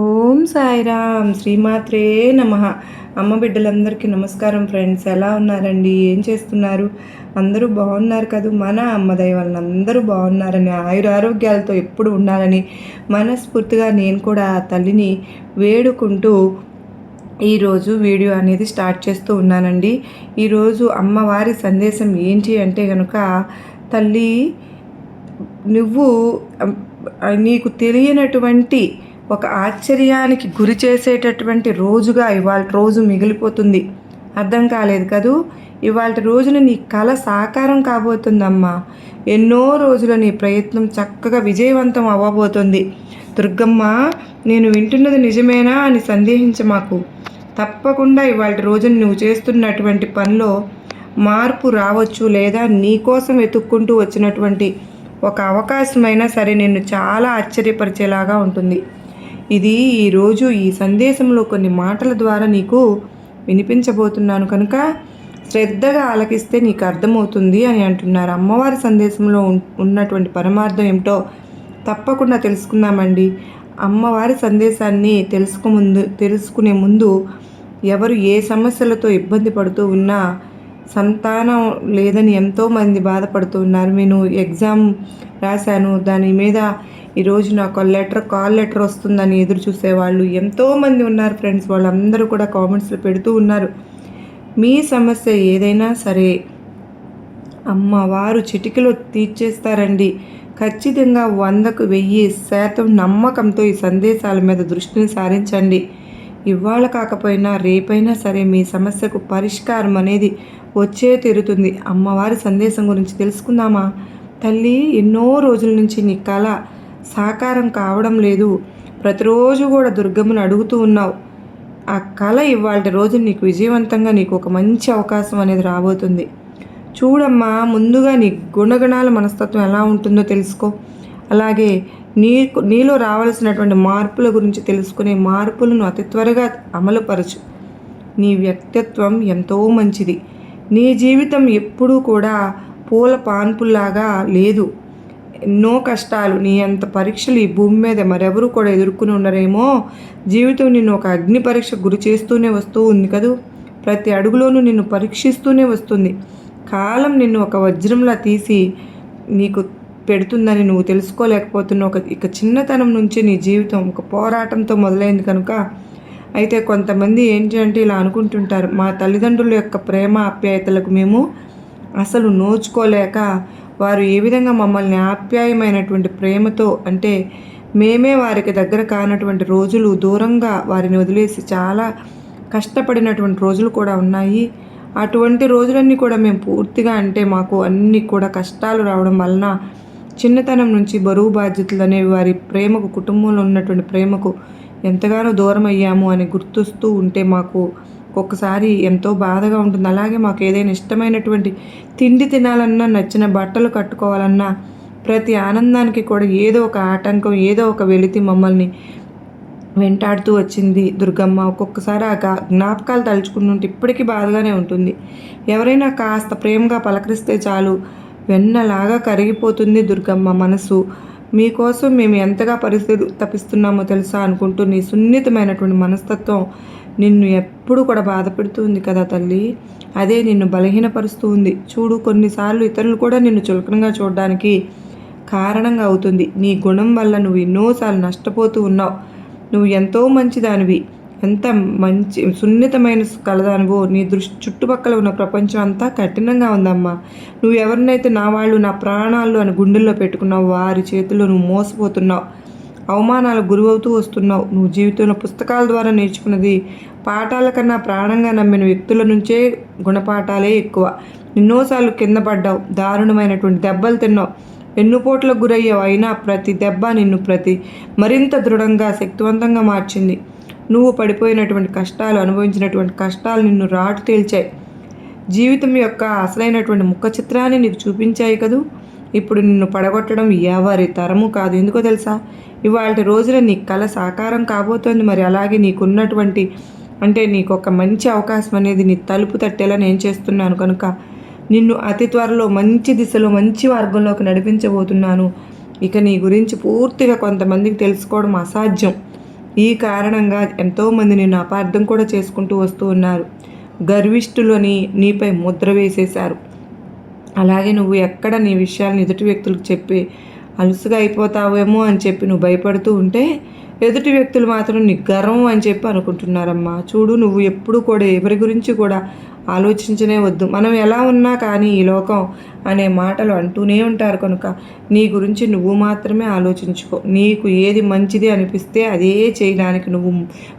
ఓం సాయిరామ్ శ్రీమాత్రే నమ. అమ్మ బిడ్డలందరికీ నమస్కారం ఫ్రెండ్స్. ఎలా ఉన్నారండి? ఏం చేస్తున్నారు? అందరూ బాగున్నారు కదా? మన అమ్మ దయ వలన అందరూ బాగున్నారని ఆయురారోగ్యాలతో ఎప్పుడు ఉండాలని మనస్ఫూర్తిగా నేను కూడా ఆ తల్లిని వేడుకుంటూ ఈరోజు వీడియో అనేది స్టార్ట్ చేస్తూ ఉన్నానండి. ఈరోజు అమ్మవారి సందేశం ఏంటి అంటే కనుక తల్లి నువ్వు నీకు తెలియనటువంటి ఒక ఆశ్చర్యానికి గురి చేసేటటువంటి రోజుగా ఇవాళ రోజు మిగిలిపోతుంది. అర్థం కాలేదు కదూ? ఇవాళ రోజున నీ కళ సాకారం కాబోతుందమ్మా. ఎన్నో రోజుల నీ ప్రయత్నం చక్కగా విజయవంతం అవ్వబోతుంది. దుర్గమ్మ నేను వింటున్నది నిజమేనా అని సందేహించమాకు. తప్పకుండా ఇవాళ రోజున నువ్వు చేస్తున్నటువంటి పనిలో మార్పు రావచ్చు లేదా నీకోసం వెతుక్కుంటూ వచ్చినటువంటి ఒక అవకాశమైనా సరే నిన్ను చాలా ఆశ్చర్యపరిచేలాగా ఉంటుంది. ఇది ఈరోజు ఈ సందేశంలో కొన్ని మాటల ద్వారా నీకు వినిపించబోతున్నాను కనుక శ్రద్ధగా ఆలకిస్తే నీకు అర్థమవుతుంది అని అంటున్నారు. అమ్మవారి సందేశంలో ఉన్నటువంటి పరమార్థం ఏమిటో తప్పకుండా తెలుసుకుందామండి. అమ్మవారి సందేశాన్ని తెలుసుకు ముందు తెలుసుకునే ముందు ఎవరు ఏ సమస్యలతో ఇబ్బంది పడుతూ ఉన్నా సంతానం లేదని ఎంతోమంది బాధపడుతూ ఉన్నారు. నేను ఎగ్జామ్ రాశాను. దాని మీద ఈరోజు నాకు లెటర్ కాల్ లెటర్ వస్తుందని ఎదురు చూసేవాళ్ళు ఎంతోమంది ఉన్నారు ఫ్రెండ్స్. వాళ్ళందరూ కూడా కామెంట్స్లో పెడుతూ ఉన్నారు. మీ సమస్య ఏదైనా సరే అమ్మవారు చిటికలో తీర్చేస్తారండి. ఖచ్చితంగా వందకు వెయ్యి శాతం నమ్మకంతో ఈ సందేశాల మీద దృష్టిని సారించండి. ఇవాళ కాకపోయినా రేపైనా సరే మీ సమస్యకు పరిష్కారం అనేది వచ్చే తీరుతుంది. అమ్మవారి సందేశం గురించి తెలుసుకుందామా? తల్లి ఎన్నో రోజుల నుంచి నీ కళ సాకారం కావడం లేదు. ప్రతిరోజు కూడా దుర్గమ్మను అడుగుతూ ఉన్నావు. ఆ కళ ఇవాళ రోజు నీకు విజయవంతంగా నీకు ఒక మంచి అవకాశం అనేది రాబోతుంది. చూడమ్మా ముందుగా నీ గుణగణాల మనస్తత్వం ఎలా ఉంటుందో తెలుసుకో. అలాగే నీకు నీలో రావాల్సినటువంటి మార్పుల గురించి తెలుసుకునే మార్పులను అతి త్వరగా అమలుపరచు. నీ వ్యక్తిత్వం ఎంతో మంచిది. నీ జీవితం ఎప్పుడూ కూడా పూల పాన్పుల్లాగా లేదు. ఎన్నో కష్టాలు నీ అంత పరీక్షలు ఈ భూమి మీద మరెవరు కూడా ఎదుర్కొని ఉండరేమో? జీవితం నిన్ను ఒక అగ్ని పరీక్ష గురి చేస్తూనే వస్తూ ఉంది కదూ? ప్రతి అడుగులోనూ నిన్ను పరీక్షిస్తూనే వస్తుంది. కాలం నిన్ను ఒక వజ్రంలా తీసి నీకు పెడుతుందని నువ్వు తెలుసుకోలేకపోతున్నావు. ఒక ఇక చిన్నతనం నుంచి నీ జీవితం ఒక పోరాటంతో మొదలైంది కనుక అయితే కొంతమంది ఏంటి అంటే ఇలా అనుకుంటుంటారు. మా తల్లిదండ్రుల యొక్క ప్రేమ ఆప్యాయతలకు మేము అసలు నోచుకోలేక వారు ఏ విధంగా మమ్మల్ని ఆప్యాయమైనటువంటి ప్రేమతో అంటే మేమే వారికి దగ్గర కానటువంటి రోజులు దూరంగా వారిని వదిలేసి చాలా కష్టపడినటువంటి రోజులు కూడా ఉన్నాయి. అటువంటి రోజులన్నీ కూడా మేము పూర్తిగా అంటే మాకు అన్నీ కూడా కష్టాలు రావడం వలన చిన్నతనం నుంచి బరువు బాధ్యతలు అనేవి వారి ప్రేమకు కుటుంబంలో ఉన్నటువంటి ప్రేమకు ఎంతగానో దూరం అయ్యాము అని గుర్తుస్తూ ఉంటే మాకు ఒక్కొక్కసారి ఎంతో బాధగా ఉంటుంది. అలాగే మాకు ఏదైనా ఇష్టమైనటువంటి తిండి తినాలన్నా నచ్చిన బట్టలు కట్టుకోవాలన్నా ప్రతి ఆనందానికి కూడా ఏదో ఒక ఆటంకం ఏదో ఒక వెలితి మమ్మల్ని వెంటాడుతూ వచ్చింది దుర్గమ్మ. ఒక్కొక్కసారి ఆ జ్ఞాపకాలు తలుచుకుంటుంటే ఇప్పటికీ బాధగానే ఉంటుంది. ఎవరైనా కాస్త ప్రేమగా పలకరిస్తే చాలు వెన్నలాగా కరిగిపోతుంది దుర్గమ్మ మనసు. మీకోసం మేము ఎంతగా పరిస్థితి తప్పిస్తున్నామో తెలుసా అనుకుంటూ నీ సున్నితమైనటువంటి మనస్తత్వం నిన్ను ఎప్పుడు కూడా బాధ పెడుతుంది కదా తల్లి. అదే నిన్ను బలహీనపరుస్తూ ఉంది చూడు కొన్నిసార్లు ఇతరులు కూడా నిన్ను చులకనగా చూడడానికి కారణంగా అవుతుంది. నీ గుణం వల్ల నువ్వు ఎన్నోసార్లు నష్టపోతూ ఉన్నావు. నువ్వు ఎంతో మంచిదానివి. ఎంత మంచి సున్నితమైన కలదానివో నీ దృష్టి చుట్టుపక్కల ఉన్న ప్రపంచం అంతా కఠినంగా ఉందమ్మా. నువ్వు ఎవరినైతే నా వాళ్ళు నా ప్రాణాలు అని గుండెల్లో పెట్టుకున్నావు వారి చేతిలో నువ్వు మోసపోతున్నావు. అవమానాలకు గురవుతూ వస్తున్నావు. నువ్వు జీవితంలో పుస్తకాల ద్వారా నేర్చుకున్నది పాఠాల కన్నా ప్రాణంగా నమ్మిన వ్యక్తుల నుంచే గుణపాఠాలే ఎక్కువ. ఎన్నోసార్లు కింద పడ్డావు. దారుణమైనటువంటి దెబ్బలు తిన్నావు. ఎన్నుపోట్లకు గురయ్యావు. అయినా ప్రతి దెబ్బ నిన్ను ప్రతి మరింత దృఢంగా శక్తివంతంగా మార్చింది. నువ్వు పడిపోయినటువంటి కష్టాలు అనుభవించినటువంటి కష్టాలు నిన్ను రాటు తేల్చాయి. జీవితం యొక్క అసలైనటువంటి ముఖ చిత్రాన్ని నీకు చూపించాయి కదూ? ఇప్పుడు నిన్ను పడగొట్టడం ఎవరి తరము కాదు. ఎందుకో తెలుసా? ఇవాళ రోజున నీ కళ సాకారం కాబోతోంది. మరి అలాగే నీకున్నటువంటి అంటే నీకు ఒక మంచి అవకాశం అనేది నీ తలుపు తట్టేలా నేను చేస్తున్నాను కనుక నిన్ను అతి త్వరలో మంచి దిశలో మంచి మార్గంలోకి నడిపించబోతున్నాను. ఇక నీ గురించి పూర్తిగా కొంతమందికి తెలుసుకోవడం అసాధ్యం. ఈ కారణంగా ఎంతోమంది నిన్ను అపార్థం కూడా చేసుకుంటూ వస్తూ ఉన్నారు. గర్విష్ఠులని నీపై ముద్ర వేసేశారు. అలాగే నువ్వు ఎక్కడ నీ విషయాలను ఎదుటి వ్యక్తులకు చెప్పి అలుసుగా అయిపోతావేమో అని చెప్పి నువ్వు భయపడుతూ ఉంటే ఎదుటి వ్యక్తులు మాత్రం నీ గర్వం అని చెప్పి అనుకుంటున్నారమ్మా. చూడు నువ్వు ఎప్పుడు కూడా ఎవరి గురించి కూడా ఆలోచించనే వద్దు. మనం ఎలా ఉన్నా కానీ ఈ లోకం అనే మాటలు అంటూనే ఉంటారు కనుక నీ గురించి నువ్వు మాత్రమే ఆలోచించుకో. నీకు ఏది మంచిది అనిపిస్తే అదే చేయడానికి నువ్వు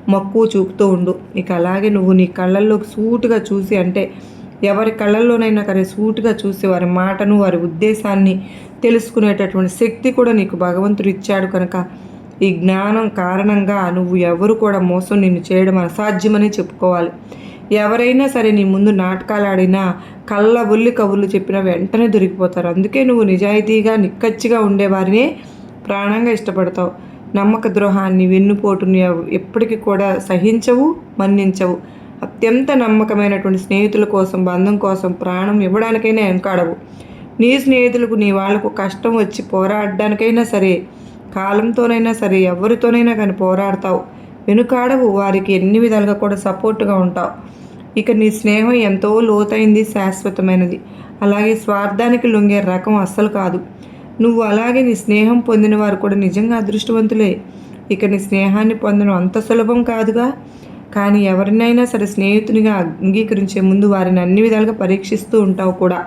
మక్కువ చూపుతూ ఉండు. ఇక అలాగే నువ్వు నీ కళ్ళల్లోకి సూటుగా చూసి అంటే ఎవరి కళ్ళల్లోనైనా కానీ సూటుగా చూసి వారి మాటను వారి ఉద్దేశాన్ని తెలుసుకునేటటువంటి శక్తి కూడా నీకు భగవంతుడు ఇచ్చాడు కనుక ఈ జ్ఞానం కారణంగా నువ్వు ఎవరు కూడా మోసం నిన్ను చేయడం అసాధ్యమని చెప్పుకోవాలి. ఎవరైనా సరే నీ ముందు నాటకాలు ఆడినా కళ్ళ బొల్లి కబుర్లు చెప్పినా వెంటనే దొరికిపోతారు. అందుకే నువ్వు నిజాయితీగా నిక్కచ్చిగా ఉండేవారినే ప్రాణంగా ఇష్టపడతావు. నమ్మక ద్రోహాన్ని వెన్నుపోటుని ఎప్పటికీ కూడా సహించవు మన్నించవు. అత్యంత నమ్మకమైనటువంటి స్నేహితుల కోసం బంధం కోసం ప్రాణం ఇవ్వడానికైనా వెనకాడవు. నీ స్నేహితులకు నీ వాళ్ళకు కష్టం వచ్చి పోరాడడానికైనా సరే కాలంతోనైనా సరే ఎవరితోనైనా కానీ పోరాడతావు. వెనుకాడవు వారికి ఎన్ని విధాలుగా కూడా సపోర్ట్గా ఉంటావు. ఇక నీ స్నేహం ఎంతో లోతైంది శాశ్వతమైనది. అలాగే స్వార్థానికి లొంగే రకం అస్సలు కాదు. నువ్వు అలాగే నీ స్నేహం పొందిన వారు కూడా నిజంగా అదృష్టవంతులే. ఇక నీ స్నేహాన్ని పొందడం అంత సులభం కాదుగా? కానీ ఎవరినైనా సరే స్నేహితునిగా అంగీకరించే ముందు వారిని అన్ని విధాలుగా పరీక్షిస్తూ ఉంటావు కూడా.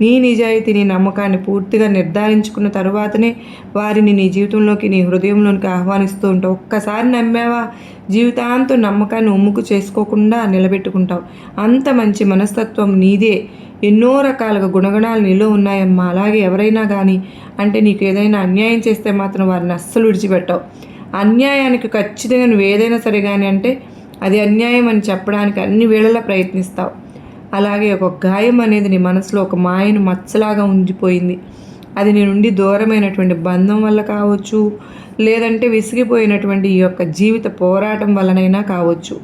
నీ నిజాయితీ నీ నమ్మకాన్ని పూర్తిగా నిర్ధారించుకున్న తరువాతనే వారిని నీ జీవితంలోకి నీ హృదయంలోనికి ఆహ్వానిస్తూ ఉంటావు. ఒక్కసారి నమ్మావా? జీవితాంతం నమ్మకాన్ని ఉమ్ముకు చేసుకోకుండా నిలబెట్టుకుంటావు. అంత మంచి మనస్తత్వం నీదే. ఎన్నో రకాలుగా గుణగణాలు నీలో ఉన్నాయమ్మా. అలాగే ఎవరైనా కానీ అంటే నీకు ఏదైనా అన్యాయం చేస్తే మాత్రం వారిని అస్సలు విడిచిపెట్టవు. అన్యాయానికి ఖచ్చితంగా నువ్వు ఏదైనా సరే కానీ అంటే అది అన్యాయం అని చెప్పడానికి అన్ని వేళలా ప్రయత్నిస్తావు. అలాగే ఒక గాయం అనేది నీ మనసులో ఒక మాయను మచ్చలాగా ఉండిపోయింది. అది నీ నుండి దూరమైనటువంటి బంధం వల్ల కావచ్చు లేదంటే విసిగిపోయినటువంటి ఈ యొక్క జీవిత పోరాటం వలనైనా కావచ్చు.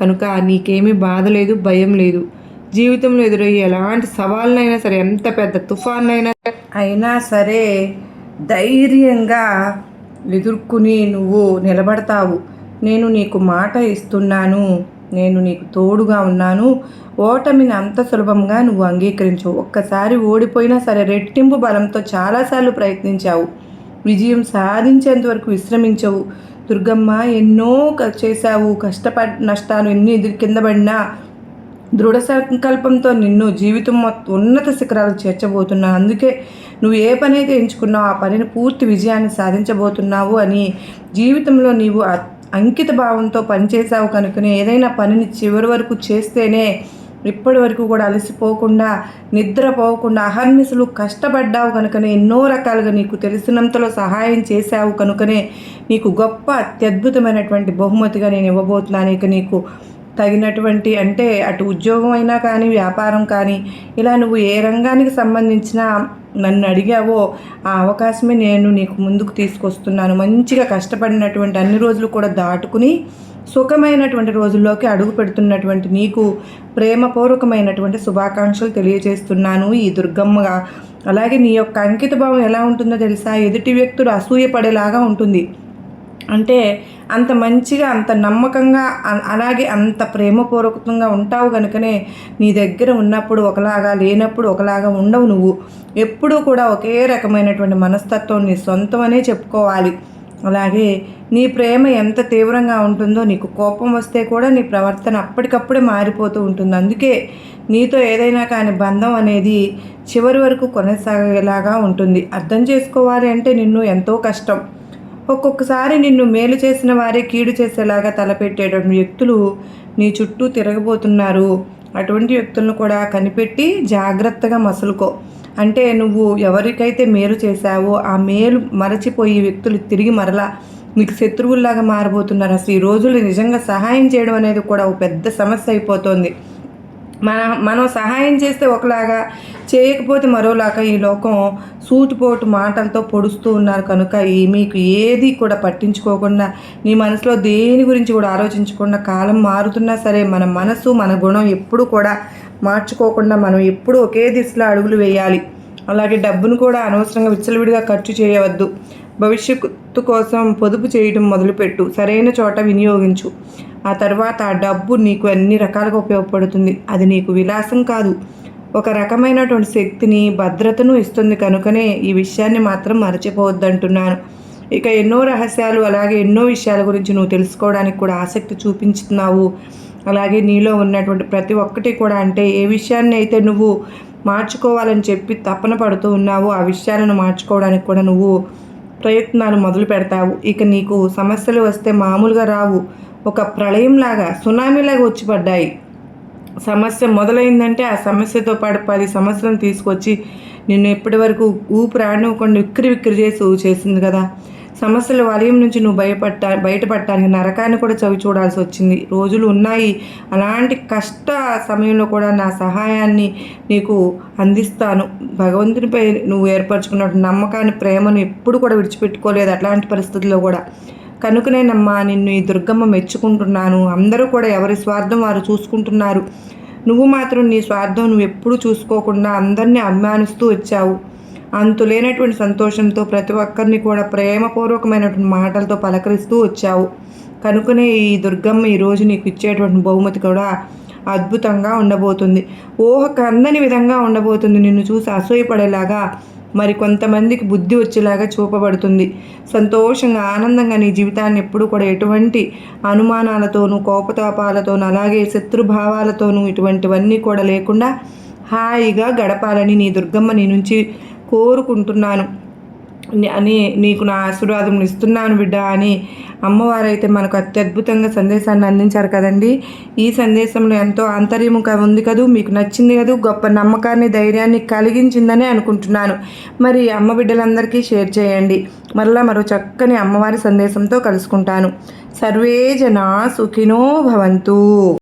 కనుక నీకేమీ బాధ లేదు భయం లేదు. జీవితంలో ఎదురయ్యే ఎలాంటి సవాళ్ళనైనా సరే ఎంత పెద్ద తుఫాన్నైనా అయినా సరే ధైర్యంగా ఎదుర్కొని నువ్వు నిలబడతావు. నేను నీకు మాట ఇస్తున్నాను నేను నీకు తోడుగా ఉన్నాను. ఓటమిని అంత సులభంగా నువ్వు అంగీకరించవు ఒక్కసారి ఓడిపోయినా సరే రెట్టింపు బలంతో చాలాసార్లు ప్రయత్నించావు. విజయం సాధించేంత వరకు విశ్రమించవు. దుర్గమ్మ ఎన్నో చేశావు. కష్టపడి నష్టాలు ఎన్ని ఎదురు కింద పడినా దృఢ సంకల్పంతో నిన్ను జీవితం మొత్తం ఉన్నత శిఖరాలు చేర్చబోతున్నాను అందుకే నువ్వు ఏ పని అయితే ఎంచుకున్నావు ఆ పనిని పూర్తి విజయాన్ని సాధించబోతున్నావు అని జీవితంలో నీవు అంకిత భావంతో పనిచేసావు కనుకనే ఏదైనా పనిని చివరి వరకు చేస్తేనే ఇప్పటి వరకు కూడా అలసిపోకుండా నిద్రపోకుండా అహర్నిశలు కష్టపడ్డావు కనుకనే ఎన్నో రకాలుగా నీకు తెలిసినంతలో సహాయం చేశావు కనుకనే నీకు గొప్ప అత్యద్భుతమైనటువంటి బహుమతిగా నేను ఇవ్వబోతున్నాను. ఇక నీకు తగినటువంటి అంటే అటు ఉద్యోగం అయినా కానీ వ్యాపారం కానీ ఇలా నువ్వు ఏ రంగానికి సంబంధించిన నన్ను అడిగావో ఆ అవకాశమే నేను నీకు ముందుకు తీసుకొస్తున్నాను. మంచిగా కష్టపడినటువంటి అన్ని రోజులు కూడా దాటుకుని సుఖమైనటువంటి రోజుల్లోకి అడుగు పెడుతున్నటువంటి నీకు ప్రేమపూర్వకమైనటువంటి శుభాకాంక్షలు తెలియజేస్తున్నాను ఈ దుర్గమ్మగా. అలాగే నీ యొక్క అంకిత భావం ఎలా ఉంటుందో తెలుసా? ఎదుటి వ్యక్తులు అసూయపడేలాగా ఉంటుంది. అంటే అంత మంచిగా అంత నమ్మకంగా అలాగే అంత ప్రేమపూర్వకంగా ఉంటావు కనుకనే నీ దగ్గర ఉన్నప్పుడు ఒకలాగా లేనప్పుడు ఒకలాగా ఉండవు నువ్వు. ఎప్పుడూ కూడా ఒకే రకమైనటువంటి మనస్తత్వం నీ సొంతమనే చెప్పుకోవాలి. అలాగే నీ ప్రేమ ఎంత తీవ్రంగా ఉంటుందో నీకు కోపం వస్తే కూడా నీ ప్రవర్తన అప్పటికప్పుడే మారిపోతూ ఉంటుంది. అందుకే నీతో ఏదైనా కానీ బంధం అనేది చివరి వరకు కొనసాగేలాగా ఉంటుంది. అర్థం చేసుకోవాలి అంటే నిన్ను ఎంతో కష్టం. ఒక్కొక్కసారి నిన్ను మేలు చేసిన వారే కీడు చేసేలాగా తలపెట్టేటువంటి వ్యక్తులు నీ చుట్టూ తిరగబోతున్నారు. అటువంటి వ్యక్తులను కూడా కనిపెట్టి జాగ్రత్తగా మసులుకో. అంటే నువ్వు ఎవరికైతే మేలు చేశావో ఆ మేలు మరచిపోయి వ్యక్తులు తిరిగి మరలా నీకు శత్రువుల్లాగా మారబోతున్నారు. అసలు ఈ రోజులు నిజంగా సహాయం చేయడం అనేది కూడా ఒక పెద్ద సమస్య అయిపోతుంది. మన మనం సహాయం చేస్తే ఒకలాగా చేయకపోతే మరోలాగా ఈ లోకం సూటిపోటు మాటలతో పొడుస్తూ ఉన్నారు కనుక ఈ మీకు ఏది కూడా పట్టించుకోకుండా నీ మనసులో దేని గురించి కూడా ఆలోచించకుండా కాలం మారుతున్నా సరే మన మనసు మన గుణం ఎప్పుడు కూడా మార్చుకోకుండా మనం ఎప్పుడు ఒకే దిశలో అడుగులు వేయాలి. అలాగే డబ్బును కూడా అనవసరంగా విచ్చలవిడిగా ఖర్చు చేయవద్దు. భవిష్యత్తు కోసం పొదుపు చేయడం మొదలుపెట్టు. సరైన చోట వినియోగించు. ఆ తర్వాత ఆ డబ్బు నీకు అన్ని రకాలుగా ఉపయోగపడుతుంది. అది నీకు విలాసం కాదు. ఒక రకమైనటువంటి శక్తిని భద్రతను ఇస్తుంది కనుకనే ఈ విషయాన్ని మాత్రం మరచిపోవద్దంటున్నాను. ఇక ఎన్నో రహస్యాలు అలాగే ఎన్నో విషయాల గురించి నువ్వు తెలుసుకోవడానికి కూడా ఆసక్తి చూపించుతున్నావు. అలాగే నీలో ఉన్నటువంటి ప్రతి ఒక్కటి కూడా అంటే ఏ విషయాన్ని అయితే నువ్వు మార్చుకోవాలని చెప్పి తపన పడుతూ ఉన్నావో ఆ విషయాలను మార్చుకోవడానికి కూడా నువ్వు ప్రయత్నాలు మొదలు పెడతావు. ఇక నీకు సమస్యలు వస్తే మామూలుగా రావు. ఒక ప్రళయంలాగా సునామీలాగా వచ్చి పడ్డాయి సమస్య మొదలైందంటే ఆ సమస్యతో పాటు పది సమస్యలను తీసుకొచ్చి నిన్ను ఎప్పటి వరకు ఊపిరాడనివ్వకుండా విక్కిరి విక్కిరి చేసి చేసింది కదా. సమస్యల వలయం నుంచి నువ్వు భయపడ్డా బయటపడటానికి నరకాన్ని కూడా చవి చూడాల్సి వచ్చింది. రోజులు ఉన్నాయి. అలాంటి కష్ట సమయంలో కూడా నా సహాయాన్ని నీకు అందిస్తాను. భగవంతునిపై నువ్వు ఏర్పరచుకున్న నమ్మకాన్ని ప్రేమను ఎప్పుడు కూడా విడిచిపెట్టుకోలేదు అట్లాంటి పరిస్థితుల్లో కూడా. కనుకనేనమ్మా నిన్ను ఈ దుర్గమ్మ మెచ్చుకుంటున్నాను. అందరూ కూడా ఎవరి స్వార్థం వారు చూసుకుంటున్నారు. నువ్వు మాత్రం నీ స్వార్థం నువ్వు ఎప్పుడూ చూసుకోకుండా అందరినీ అభిమానిస్తూ వచ్చావు. అంతులేనటువంటి సంతోషంతో ప్రతి ఒక్కరిని కూడా ప్రేమపూర్వకమైనటువంటి మాటలతో పలకరిస్తూ వచ్చావు. కనుకనే ఈ దుర్గమ్మ ఈరోజు నీకు ఇచ్చేటువంటి బహుమతి కూడా అద్భుతంగా ఉండబోతుంది. ఊహ కందని విధంగా ఉండబోతుంది. నిన్ను చూసి అసూయపడేలాగా మరి కొంతమందికి బుద్ధి వచ్చేలాగా చూపబడుతుంది. సంతోషంగా ఆనందంగా నీ జీవితాన్ని ఎప్పుడు కూడా ఎటువంటి అనుమానాలతోనూ కోపతాపాలతోనూ అలాగే శత్రుభావాలతోనూ ఇటువంటివన్నీ కూడా లేకుండా హాయిగా గడపాలని నీ దుర్గమ్మ నీ నుంచి కోరుకుంటున్నాను. అని నీకు నా ఆశీర్వాదం ఇస్తున్నాను బిడ్డ అని అమ్మవారైతే మనకు అత్యద్భుతంగా సందేశాన్ని అందించారు కదండి. ఈ సందేశంలో ఎంతో ఆంతర్యము ఉంది కదూ మీకు నచ్చింది కదూ గొప్ప నమ్మకాన్ని ధైర్యాన్ని కలిగించిందని అనుకుంటున్నాను. మరి అమ్మ బిడ్డలందరికీ షేర్ చేయండి. మరలా మరో చక్కని అమ్మవారి సందేశంతో కలుసుకుంటాను. సర్వే జనా సుఖినో భవంతు.